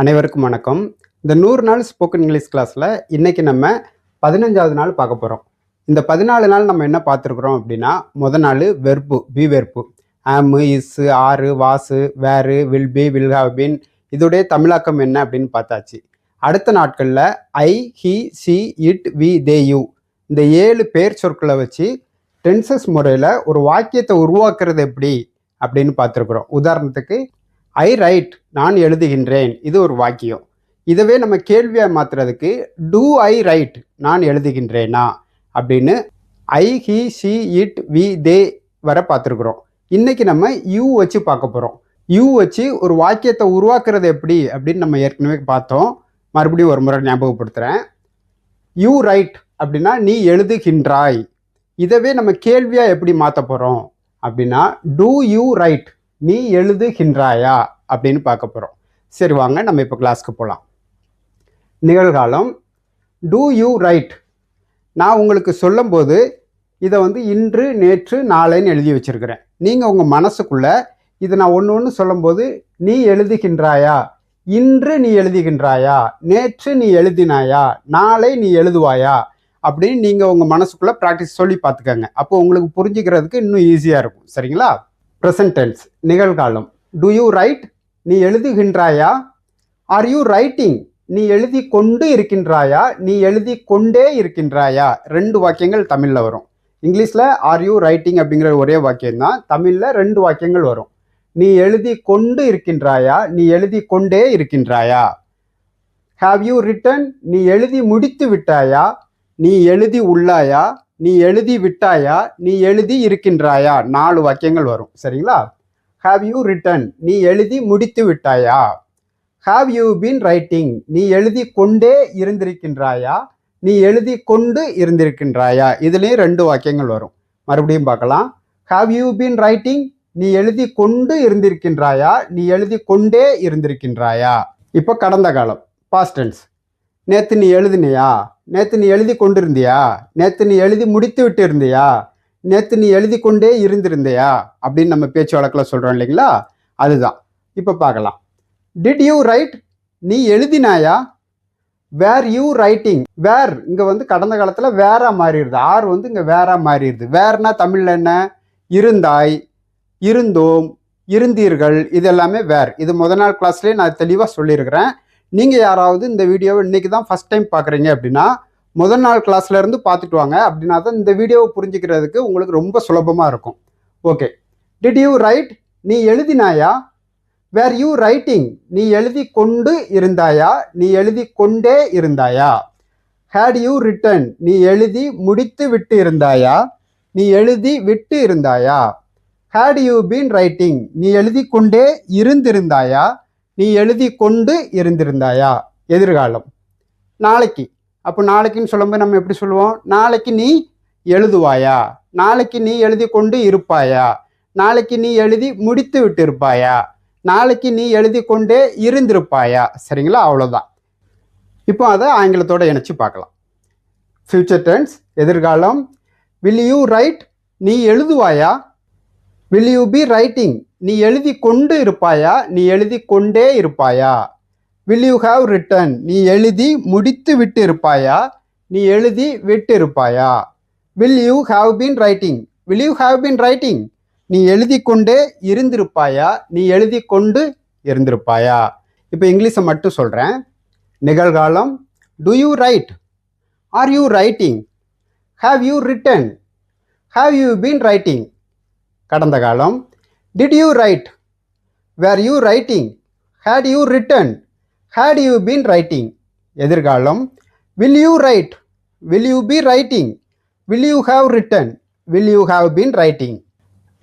அனைவருக்கும் வணக்கம். இந்த நூறு நாள் ஸ்போக்கன் இங்கிலீஷ் கிளாஸில் இன்றைக்கி நம்ம பதினஞ்சாவது நாள் பார்க்க போகிறோம் இந்த பதினாலு நாள் நம்ம என்ன பார்த்துருக்குறோம் அப்படின்னா முத நாள் வெறுப்பு பி வெறுப்பு. ஆமு is are was were will be will have been இதோடைய தமிழாக்கம் என்ன அப்படின்னு பார்த்தாச்சு. அடுத்த நாட்களில் I he she it we they you இந்த ஏழு பேர் சொற்களை வச்சு டென்சஸ் முறையில் ஒரு வாக்கியத்தை உருவாக்குறது எப்படி அப்படின்னு பார்த்துருக்குறோம். உதாரணத்துக்கு ஐ ரைட் நான் எழுதுகின்றேன். இது ஒரு வாக்கியம். இதுவே நம்ம கேள்வியாக மாற்றுறதுக்கு டூ ஐ ரைட் நான் எழுதுகின்றேனா? அப்படின்னு I he she it we they வர பார்த்துருக்குறோம் இன்றைக்கி நம்ம யூ வச்சு பார்க்க போகிறோம் யூ வச்சு ஒரு வாக்கியத்தை உருவாக்குறது எப்படி? அப்படின்னு நம்ம ஏற்கனவே பார்த்தோம். மறுபடியும் ஒரு முறை ஞாபகப்படுத்துகிறேன் யூ ரைட் அப்படின்னா நீ எழுதுகின்றாய். இதவே நம்ம கேள்வியாக எப்படி மாற்ற போகிறோம் அப்படின்னா டூ யூ ரைட் நீ எழுதுகின்றாயா அப்படின்னு பார்க்க போகிறோம் சரி வாங்க நம்ம இப்போ கிளாஸ்க்கு போகலாம் நிகழ்காலம் டூ யூ ரைட் நான் உங்களுக்கு சொல்லும்போது இதை வந்து இன்று நேற்று நாளைன்னு எழுதி வச்சிருக்கிறேன். நீங்கள் உங்கள் மனசுக்குள்ளே இதை நான் ஒன்று ஒன்று சொல்லும்போது நீ எழுதுகின்றாயா? இன்று நீ எழுதுகின்றாயா? நேற்று நீ எழுதினாயா? நாளை நீ எழுதுவாயா? அப்படின்னு நீங்கள் உங்கள் மனசுக்குள்ளே ப்ராக்டிஸ் சொல்லி பார்த்துக்கங்க. அப்போ உங்களுக்கு புரிஞ்சுக்கிறதுக்கு இன்னும் ஈஸியாக இருக்கும். சரிங்களா? ப்ரெசன்ட் டென்ஸ் நிகழ்காலம். டு யூ ரைட் நீ எழுதுகின்றாயா? ஆர் யூ ரைட்டிங் நீ எழுதி கொண்டு இருக்கின்றாயா? நீ எழுதி கொண்டே இருக்கின்றாயா? ரெண்டு வாக்கியங்கள் தமிழில் வரும். இங்கிலீஷில் ஆர் யூ ரைட்டிங் அப்படிங்கிற ஒரே வாக்கியம் தான் தமிழில் ரெண்டு வாக்கியங்கள் வரும். நீ எழுதி கொண்டு இருக்கின்றாயா? நீ எழுதி கொண்டே இருக்கின்றாயா? ஹாவ் யூ ரிட்டன் நீ எழுதி முடித்து விட்டாயா? நீ எழுதி உள்ளாயா? நீ எழுதி விட்டாயா? நீ எழுதி இருக்கின்றாயா? நாலு வாக்கியங்கள் வரும். சரிங்களா? ஹாவ் யூ ரிட்டன் நீ எழுதி முடித்து விட்டாயா? ஹாவ் யூ பீன் ரைட்டிங் நீ எழுதி கொண்டே இருந்திருக்கின்றாயா? நீ எழுதி கொண்டு இருந்திருக்கின்றாயா? இதுலேயும் ரெண்டு வாக்கியங்கள் வரும். மறுபடியும் பார்க்கலாம். ஹாவ் யூ பீன் ரைட்டிங் நீ எழுதி கொண்டு இருந்திருக்கின்றாயா? நீ எழுதி கொண்டே இருந்திருக்கின்றாயா? இப்போ கடந்த காலம் பாஸ்டன்ஸ் நேற்று நீ எழுதினியா? நேற்று நீ எழுதி கொண்டிருந்தியா? நேற்று நீ எழுதி முடித்து விட்டு இருந்தியா நேற்று நீ எழுதி கொண்டே இருந்திருந்தியா? அப்படின்னு நம்ம பேச்சு வழக்கில் சொல்கிறோம் இல்லைங்களா? அதுதான். இப்போ பார்க்கலாம். டிட் யூ ரைட் நீ எழுதினாயா? வேர் யூ ரைட்டிங் வேர் இங்கே வந்து கடந்த காலத்தில் வேறா மாறிடுது. ஆர் வந்து இங்கே வேறா மாறிடுது. வேர்னா தமிழில் என்ன? இருந்தாய் இருந்தோம் இருந்தீர்கள். இது எல்லாமே வேர் இது முத நாள் கிளாஸ்லேயே நான் தெளிவாக சொல்லியிருக்கிறேன். நீங்கள் யாராவது இந்த வீடியோவை இன்றைக்கி தான் ஃபஸ்ட் டைம் பார்க்குறீங்க அப்படின்னா முதல் நாள் கிளாஸ்லேருந்து பார்த்துட்டு வாங்க. அப்படின்னா தான் இந்த வீடியோவை புரிஞ்சுக்கிறதுக்கு உங்களுக்கு ரொம்ப சுலபமாக இருக்கும். ஓகே டிட் யூ ரைட் நீ எழுதினாயா? வேர் யூ ரைட்டிங் நீ எழுதி கொண்டு இருந்தாயா? நீ எழுதி கொண்டே இருந்தாயா? ஹேட் யூ ரிட்டன் நீ எழுதி முடித்து விட்டு இருந்தாயா? நீ எழுதி விட்டு இருந்தாயா? ஹேட் யூ பீன் ரைட்டிங் நீ எழுதி கொண்டே இருந்திருந்தாயா? நீ எழுதி கொண்டு இருந்திருந்தாயா எதிர்காலம். நாளைக்கு. அப்போ நாளைக்குன்னு சொல்லும்போது நம்ம எப்படி சொல்லுவோம்? நாளைக்கு நீ எழுதுவாயா? நாளைக்கு நீ எழுதி கொண்டு இருப்பாயா? நாளைக்கு நீ எழுதி முடித்து விட்டு இருப்பாயா நாளைக்கு நீ எழுதி கொண்டே இருந்திருப்பாயா? சரிங்களா? அவ்வளோதான் இப்போ அதை ஆங்கிலத்தோடு இணைச்சி பார்க்கலாம். ஃபியூச்சர் டென்ஸ் எதிர்காலம். வில் யூ ரைட் நீ எழுதுவாயா? வில் யூ பி ரைட்டிங் நீ எழுதி கொண்டு இருப்பாயா? நீ எழுதி கொண்டே இருப்பாயா? வில் யூ ஹாவ் ரிட்டன் நீ எழுதி முடித்து விட்டு இருப்பாயா? நீ எழுதி விட்டு இருப்பாயா? Will you have been writing will you have been writing நீ எழுதி கொண்டே இருந்திருப்பாயா? நீ எழுதி கொண்டு இருந்திருப்பாயா? இப்போ இங்கிலீஷை மட்டும் சொல்கிறேன் நிகழ்காலம் do you write are you writing have you written have you been writing கடந்த காலம் did you write were you writing had you written? Had you been writing எதிர்காலம்? Will you write will you be writing will you have written will you have been writing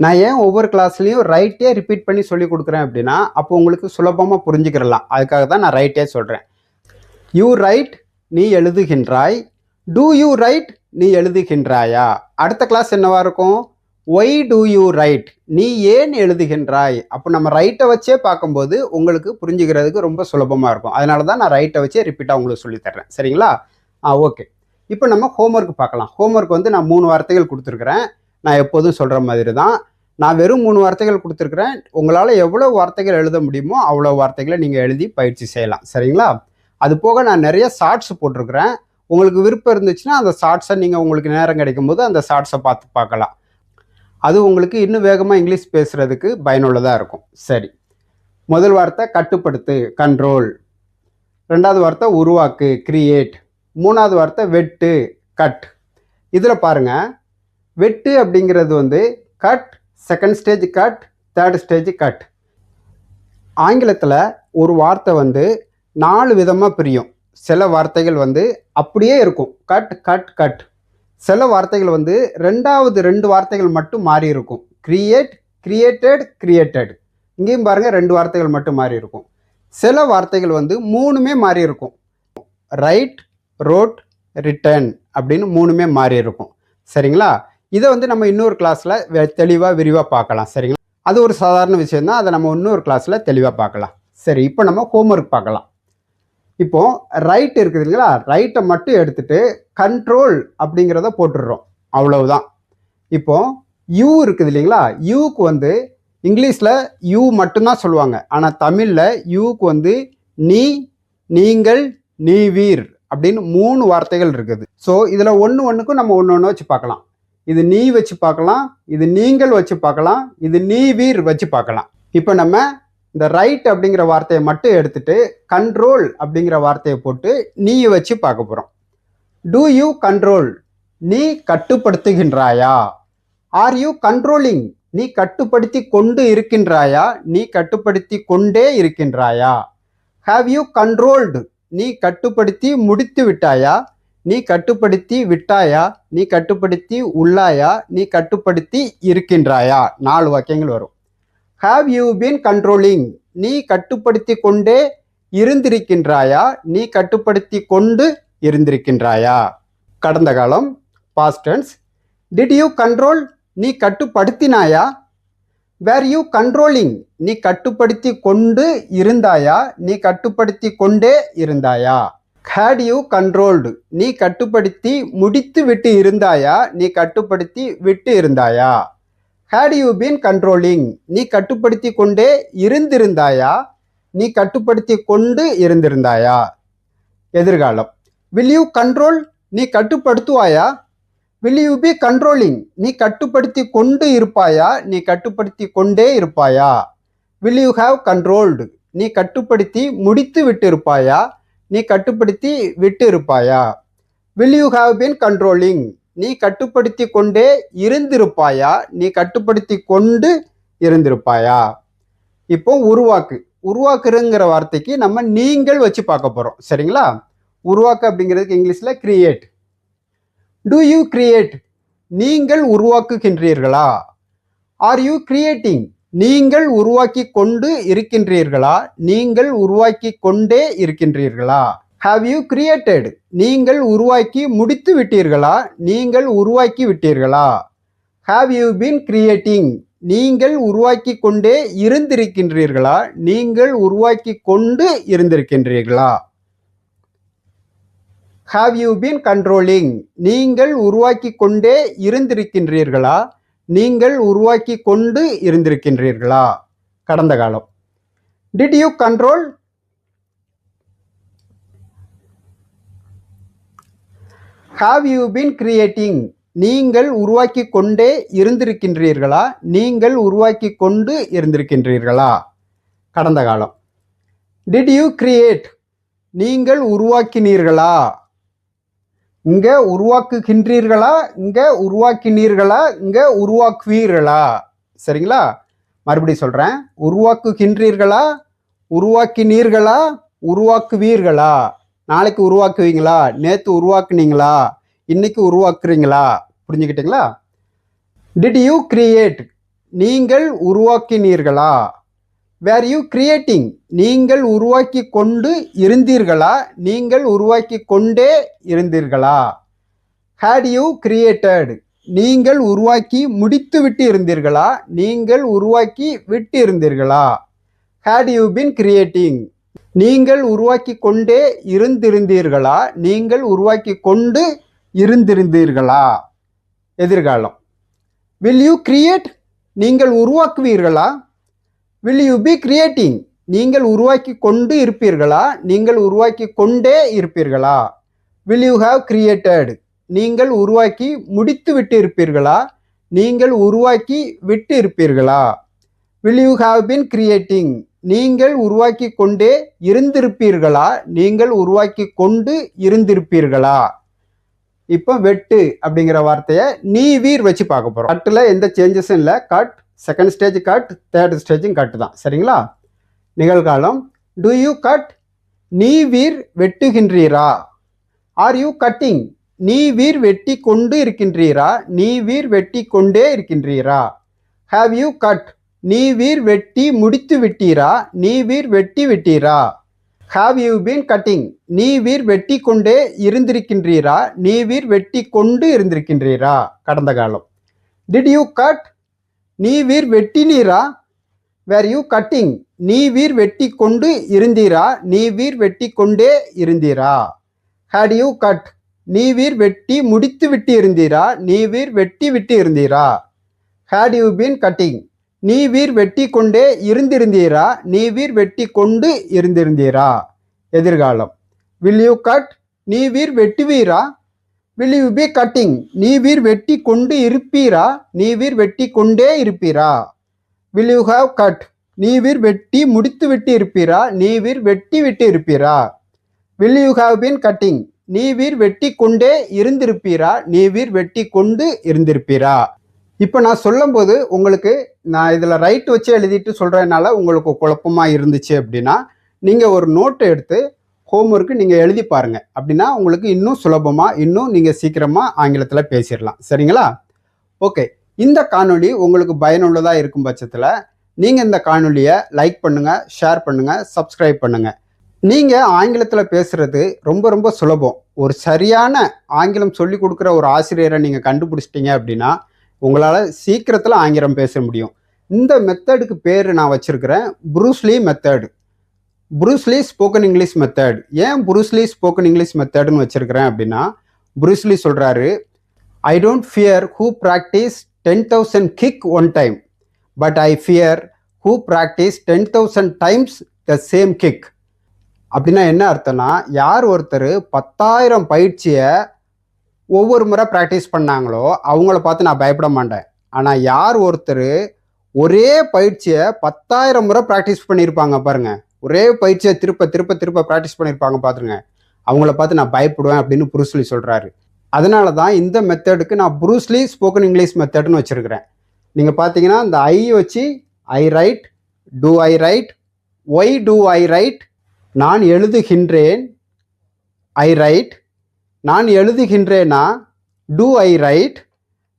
நான் ஏன் ஒவ்வொரு கிளாஸ்லையும் ரைட்டே repeat பண்ணி சொல்லி கொடுக்குறேன் அப்படின்னா அப்போ உங்களுக்கு சுலபமாக புரிஞ்சுக்கிறலாம் அதுக்காக தான் நான் ரைட்டே சொல்கிறேன் யூ ரைட் நீ எழுதுகின்றாய். டூ யூ ரைட் நீ எழுதுகின்றாயா? அடுத்த கிளாஸ் என்னவா இருக்கும்? ஒய் டூ யூ ரைட் நீ ஏன் எழுதுகின்றாய்? அப்போ நம்ம ரைட்டை வச்சே பார்க்கும்போது உங்களுக்கு புரிஞ்சுக்கிறதுக்கு ரொம்ப சுலபமாக இருக்கும். அதனால தான் நான் ரைட்டை வச்சே ரிப்பீட்டாக உங்களுக்கு சொல்லித்தர்றேன் சரிங்களா? ஆ ஓகே இப்போ நம்ம ஹோம்ஒர்க் பார்க்கலாம். ஹோம்ஒர்க் வந்து நான் மூணு வார்த்தைகள் கொடுத்துருக்குறேன். நான் எப்போதும் சொல்கிற மாதிரி தான் நான் வெறும் மூணு வார்த்தைகள் கொடுத்துருக்குறேன். உங்களால் எவ்வளோ வார்த்தைகள் எழுத முடியுமோ அவ்வளோ வார்த்தைகளை நீங்கள் எழுதி பயிற்சி செய்யலாம். சரிங்களா? அது போக நான் நிறைய ஷார்ட்ஸ் போட்டிருக்கிறேன். உங்களுக்கு விருப்பம் இருந்துச்சுன்னா அந்த ஷார்ட்ஸை நீங்கள் உங்களுக்கு நேரம் கிடைக்கும் போது அந்த ஷார்ட்ஸை பார்த்து பார்க்கலாம். அது உங்களுக்கு இன்னும் வேகமாக இங்கிலீஷ் பேசுகிறதுக்கு பயனுள்ளதாக இருக்கும். சரி. முதல் வார்த்தை கட்டுப்படுத்து கண்ட்ரோல் ரெண்டாவது வார்த்தை உருவாக்கு கிரியேட் மூணாவது வார்த்தை வெட்டு கட் இதில் பாருங்கள் வெட்டு அப்படிங்கிறது வந்து cut second stage cut third stage cut ஆங்கிலத்தில் ஒரு வார்த்தை வந்து நாலு விதமாக பிரியும். சில வார்த்தைகள் வந்து அப்படியே இருக்கும். கட் கட் கட் சில வார்த்தைகள் வந்து ரெண்டாவது ரெண்டு வார்த்தைகள் மட்டும் மாறி இருக்கும். கிரியேட் கிரியேட்டட் கிரியேட்டட் இங்கேயும் பாருங்கள் ரெண்டு வார்த்தைகள் மட்டும் மாறி இருக்கும். சில வார்த்தைகள் வந்து மூணுமே மாறி இருக்கும். ரைட் ரோட் ரிட்டர்ன் அப்படின்னு மூணுமே மாறி இருக்கும். சரிங்களா? இதை வந்து நம்ம இன்னொரு கிளாஸில் தெளிவாக விரிவாக பார்க்கலாம். சரிங்களா? அது ஒரு சாதாரண விஷயம் தான் அதை நம்ம இன்னொரு கிளாஸில் தெளிவாக பார்க்கலாம். சரி இப்போ நம்ம ஹோம்ஒர்க் பார்க்கலாம். இப்போ ரைட் இருக்குது இல்லைங்களா? ரைட்டை மட்டும் எடுத்துட்டு கண்ட்ரோல் அப்படிங்கிறத போட்டுடுறோம். அவ்வளவுதான். இப்போ யூ இருக்குது இல்லைங்களா? யூக்கு வந்து இங்கிலீஷில் யூ மட்டும்தான் சொல்லுவாங்க. ஆனால் தமிழில் யூக்கு வந்து நீ நீங்கள் நீ வீர் அப்படின்னு மூணு வார்த்தைகள் இருக்குது. ஸோ இதில் ஒன்று ஒன்றுக்கும் நம்ம ஒன்று ஒன்று வச்சு பார்க்கலாம். இது நீ வச்சு பார்க்கலாம் இது நீங்கள் வச்சு பார்க்கலாம் இது நீ வீர் வச்சு பார்க்கலாம். இப்போ நம்ம இந்த ரைட் அப்படிங்கிற வார்த்தையை மட்டும் எடுத்துட்டு கண்ட்ரோல் அப்படிங்கிற வார்த்தையை போட்டு நீ வச்சு பார்க்க போகிறோம் டூ யூ கண்ட்ரோல் நீ கட்டுப்படுத்துகின்றாயா? ஆர் யூ கண்ட்ரோலிங் நீ கட்டுப்படுத்தி கொண்டு இருக்கின்றாயா? நீ கட்டுப்படுத்தி கொண்டே இருக்கின்றாயா? ஹாவ் யூ கண்ட்ரோல்டு நீ கட்டுப்படுத்தி முடித்து விட்டாயா? நீ கட்டுப்படுத்தி விட்டாயா? நீ கட்டுப்படுத்தி உள்ளாயா? நீ கட்டுப்படுத்தி இருக்கின்றாயா? நாலு வாக்கியங்கள் வரும். ஹாவ் யூ பீன் கண்ட்ரோலிங் நீ கட்டுப்படுத்தி கொண்டே இருந்திருக்கின்றாயா? நீ கட்டுப்படுத்தி கொண்டு இருந்திருக்கின்றாயா? கடந்த காலம் பாஸ்டன்ஸ் டிட் யூ கண்ட்ரோல் நீ கட்டுப்படுத்தினாயா? வேர் யூ கண்ட்ரோலிங் நீ கட்டுப்படுத்தி கொண்டு இருந்தாயா? நீ கட்டுப்படுத்தி கொண்டே இருந்தாயா? ஹேட் யூ கண்ட்ரோல்டு நீ கட்டுப்படுத்தி முடித்து விட்டு இருந்தாயா? நீ கட்டுப்படுத்தி விட்டு இருந்தாயா? ஹேட் யூ பீன் கண்ட்ரோலிங் நீ கட்டுப்படுத்தி கொண்டே இருந்திருந்தாயா? நீ கட்டுப்படுத்தி கொண்டு இருந்திருந்தாயா? எதிர்காலம். வில் யூ கண்ட்ரோல் நீ கட்டுப்படுத்துவாயா? வில் யூ பி கண்ட்ரோலிங் நீ கட்டுப்படுத்தி கொண்டு இருப்பாயா? நீ கட்டுப்படுத்தி கொண்டே இருப்பாயா? வில் யூ ஹாவ் கண்ட்ரோல்டு நீ கட்டுப்படுத்தி முடித்து விட்டு இருப்பாயா நீ கட்டுப்படுத்தி விட்டு இருப்பாயா will you have been controlling நீ கட்டுப்படுத்தி கொண்டே இருந்திருப்பாயா? நீ கட்டுப்படுத்தி கொண்டு இருந்திருப்பாயா? இப்போ உருவாக்கு. உருவாக்குறங்கிற வார்த்தைக்கு நம்ம நீங்கள் வச்சு பார்க்க போகிறோம் சரிங்களா? உருவாக்கு அப்படிங்கிறதுக்கு இங்கிலீஷில் கிரியேட் டு யூ கிரியேட் நீங்கள் உருவாக்குகின்றீர்களா? ஆர் யூ கிரியேட்டிங் நீங்கள் உருவாக்கி கொண்டு இருக்கின்றீர்களா? நீங்கள் உருவாக்கி கொண்டே இருக்கின்றீர்களா? ஹாவ் யூ கிரியேட்டட் நீங்கள் உருவாக்கி முடித்து விட்டீர்களா? நீங்கள் உருவாக்கி விட்டீர்களா? ஹாவ் யூ பீன் கிரியேட்டிங் நீங்கள் உருவாக்கி கொண்டே இருந்திருக்கின்றீர்களா? நீங்கள் உருவாக்கி கொண்டு இருந்திருக்கின்றீர்களா? ஹாவ் யூ பீன் கண்ட்ரோலிங் நீங்கள் உருவாக்கி கொண்டே இருந்திருக்கின்றீர்களா? நீங்கள் உருவாக்கி கொண்டு இருந்திருக்கின்றீர்களா? கடந்த காலம். Did you control have you been creating நீங்கள் உருவாக்கி கொண்டே இருந்திருக்கின்றீர்களா? நீங்கள் உருவாக்கி கொண்டு இருந்திருக்கின்றீர்களா? கடந்த காலம். டிட் யூ கிரியேட் நீங்கள் உருவாக்கினீர்களா? இங்கே உருவாக்குகின்றீர்களா? இங்கே உருவாக்கினீர்களா? இங்கே உருவாக்குவீர்களா? சரிங்களா? மறுபடியும் சொல்கிறேன் உருவாக்குகின்றீர்களா? உருவாக்கினீர்களா? உருவாக்குவீர்களா? நாளைக்கு உருவாக்குவீங்களா? நேற்று உருவாக்குனீங்களா? இன்னைக்கு உருவாக்குறீங்களா? புரிஞ்சுக்கிட்டீங்களா? டிட் யூ கிரியேட் நீங்கள் உருவாக்கினீர்களா? வேர் யூ கிரியேட்டிங் நீங்கள் உருவாக்கி கொண்டு இருந்தீர்களா? நீங்கள் உருவாக்கி கொண்டே இருந்தீர்களா? ஹேட் யூ கிரியேட்டட் நீங்கள் உருவாக்கி முடித்து விட்டு இருந்தீர்களா? நீங்கள் உருவாக்கி விட்டு இருந்தீர்களா? ஹேட் யூ பின் கிரியேட்டிங் நீங்கள் உருவாக்கி கொண்டே இருந்திருந்தீர்களா? நீங்கள் உருவாக்கி கொண்டு இருந்திருந்தீர்களா? எதிர்காலம். வில் யூ கிரியேட் நீங்கள் உருவாக்குவீர்களா? வில் யூ பி கிரியேட்டிங் நீங்கள் உருவாக்கி கொண்டு இருப்பீர்களா? நீங்கள் உருவாக்கி கொண்டே இருப்பீர்களா? வில் யூ ஹாவ் கிரியேட்டட் நீங்கள் உருவாக்கி முடித்து விட்டு இருப்பீர்களா நீங்கள் உருவாக்கி விட்டு இருப்பீர்களா will you have been creating நீங்கள் உருவாக்கி கொண்டே இருந்திருப்பீர்களா? நீங்கள் உருவாக்கி கொண்டு இருந்திருப்பீர்களா? இப்போ வெட்டு அப்படிங்கிற வார்த்தையை நீ வீர் வச்சு பார்க்க போகிறோம் கட்டில் எந்த சேஞ்சஸும் இல்லை. Cut second stage cut third ஸ்டேஜும் cut தான். சரிங்களா? நிகழ்காலம். டு யூ கட் நீ வீர் வெட்டுகின்றீரா? ஆர் யூ கட்டிங் நீ வீர் வெட்டி கொண்டு இருக்கின்றீரா? நீ வீர் வெட்டி கொண்டே இருக்கின்றீரா? ஹாவ் யூ கட் நீ வீர் வெட்டி முடித்து விட்டீரா? நீ வீர் வெட்டி விட்டீரா? ஹாவ் யூ பீன் கட்டிங் நீ வீர் வெட்டி கொண்டே இருந்திருக்கின்றீரா? நீ வீர் வெட்டி கொண்டு இருந்திருக்கின்றீரா? கடந்த காலம். டிட் யூ கட் நீ வீர் வெட்டினீரா? வேர் யூ கட்டிங் நீ வீர் வெட்டி கொண்டு இருந்தீரா? நீ வீர் வெட்டி கொண்டே இருந்தீரா? ஹேட் யூ கட் நீ வீர் வெட்டி முடித்து விட்டு இருந்தீரா நீ வீர் வெட்டி விட்டு இருந்தீரா ஹேட் யூ பீன் கட்டிங் நீ வீர் வெட்டி கொண்டே இருந்திருந்தீரா? நீ வீர் வெட்டி கொண்டு இருந்திருந்தீரா? எதிர்காலம். வில் யூ கட் நீ வீர் வெட்டுவீரா? வில் யூ பி கட்டிங் நீ வீர் வெட்டி கொண்டு இருப்பீரா? நீ வீர் வெட்டி கொண்டே இருப்பீரா? வில் யூ ஹாவ் கட் நீ வீர் வெட்டி முடித்து விட்டு இருப்பீரா நீ வீர் வெட்டி விட்டு இருப்பீரா will you have been cutting நீ வீர் வெட்டி கொண்டே இருந்திருப்பீரா? நீ வீர் வெட்டி கொண்டு இருந்திருப்பீரா? இப்போ நான் சொல்லும்போது உங்களுக்கு நான் இதில் ரைட் வச்சு எழுதிட்டு சொல்கிறதுனால உங்களுக்கு குழப்பமாக இருந்துச்சு அப்படின்னா நீங்கள் ஒரு நோட்டை எடுத்து ஹோம்ஒர்க்கு நீங்கள் எழுதி பாருங்கள் அப்படின்னா உங்களுக்கு இன்னும் சுலபமாக இன்னும் நீங்கள் சீக்கிரமாக ஆங்கிலத்தில் பேசிடலாம். சரிங்களா? ஓகே இந்த காணொளி உங்களுக்கு பயனுள்ளதாக இருக்கும் பட்சத்தில் நீங்கள் இந்த காணொலியை லைக் பண்ணுங்கள் ஷேர் பண்ணுங்கள் சப்ஸ்கிரைப் பண்ணுங்கள் நீங்கள் ஆங்கிலத்தில் பேசுகிறது ரொம்ப ரொம்ப சுலபம். ஒரு சரியான ஆங்கிலம் சொல்லி கொடுக்குற ஒரு ஆசிரியரை நீங்கள் கண்டுபிடிச்சிட்டிங்க அப்படின்னா உங்களால் சீக்கிரத்தில் ஆங்கிலம் பேச முடியும். இந்த மெத்தடுக்கு பேர் நான் வச்சுருக்கிறேன் Bruce Lee method Bruce Lee spoken English method ஏன் ப்ரூஸ்லி ஸ்போக்கன் இங்கிலீஷ் மெத்தேடுன்னு வச்சுருக்கிறேன் அப்படின்னா ப்ரூஸ்லி சொல்கிறாரு I don't fear who practice ten thousand kick one time but I fear who practice ten thousand times the same kick அப்படின்னா என்ன அர்த்தம்னா யார் ஒருத்தர் பத்தாயிரம் பயிற்சியை ஒவ்வொரு முறை ப்ராக்டிஸ் பண்ணாங்களோ அவங்கள பார்த்து நான் பயப்பட மாட்டேன். ஆனால் யார் ஒருத்தர் ஒரே பயிற்சியை பத்தாயிரம் முறை ப்ராக்டிஸ் பண்ணியிருப்பாங்க பாருங்க. ஒரே பயிற்சியை திருப்ப திருப்ப திருப்ப ப்ராக்டிஸ் பண்ணியிருப்பாங்க பார்த்துருங்க அவங்கள பார்த்து நான் பயப்படுவேன் அப்படின்னு புருஸ்லி சொல்கிறாரு அதனால தான் இந்த மெத்தடுக்கு நான் புரூஸ்லி ஸ்போக்கன் இங்கிலீஷ் மெத்தட்னு வச்சுருக்கிறேன். நீங்கள் பார்த்தீங்கன்னா இந்த ஐ வச்சு I write do I write why do I write நான் எழுதுகின்றேன் ஐ ரைட் நான் எழுதுகின்றேனா? டூ ஐ ரைட்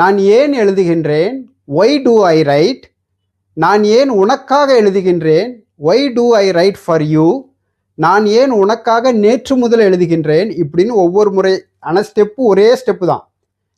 நான் ஏன் எழுதுகின்றேன்? ஒய் டூ ஐ ரைட் நான் ஏன் உனக்காக எழுதுகின்றேன்? Why do I write for you நான் ஏன் உனக்காக நேற்று முதல் எழுதுகின்றேன்? இப்படின்னு ஒவ்வொரு முறை ஆனால் ஸ்டெப்பு ஒரே ஸ்டெப்பு தான்.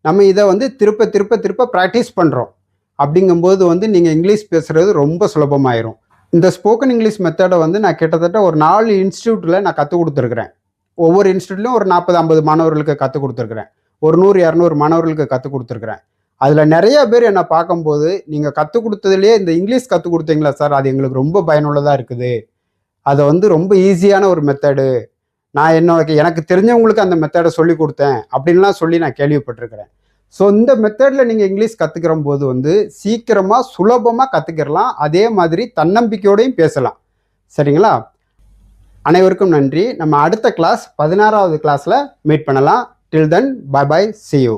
நம்ம இதை வந்து திருப்ப திருப்ப திருப்ப ப்ராக்டிஸ் பண்ணுறோம் அப்படிங்கும்போது வந்து நீங்கள் இங்கிலீஷ் பேசுகிறது ரொம்ப சுலபமாயிரும். இந்த ஸ்போக்கன் இங்கிலீஷ் மெத்தடை வந்து நான் கிட்டத்தட்ட ஒரு நாலு இன்ஸ்டியூட்டில் நான் கற்றுக் கொடுத்துருக்குறேன். ஒவ்வொரு இன்ஸ்டியூட்லையும் ஒரு நாற்பது ஐம்பது மாணவர்களுக்கு கற்றுக் கொடுத்துருக்குறேன். ஒரு நூறு இரநூறு மாணவர்களுக்கு கற்றுக் கொடுத்துருக்குறேன். அதில் நிறைய பேர் என்னை பார்க்கும்போது நீங்கள் கற்றுக் கொடுத்ததுலேயே இந்த இங்கிலீஷ் கற்றுக் கொடுத்தீங்களா சார்? அது எங்களுக்கு ரொம்ப பயனுள்ளதாக இருக்குது. அதை வந்து ரொம்ப ஈஸியான ஒரு மெத்தடு. நான் என்னோட எனக்கு தெரிஞ்சவங்களுக்கு அந்த மெத்தடை சொல்லி கொடுத்தேன் அப்படின்லாம் சொல்லி நான் கேள்விப்பட்டிருக்கிறேன். ஸோ இந்த மெத்தடில் நீங்கள் இங்கிலீஷ் கற்றுக்கிற போது வந்து சீக்கிரமாக சுலபமாக கற்றுக்கிடலாம் அதே மாதிரி தன்னம்பிக்கையோடையும் பேசலாம். சரிங்களா? அனைவருக்கும் நன்றி. நம்ம அடுத்த கிளாஸ் பதினாறாவது கிளாஸில் மீட் பண்ணலாம். Till then bye bye see you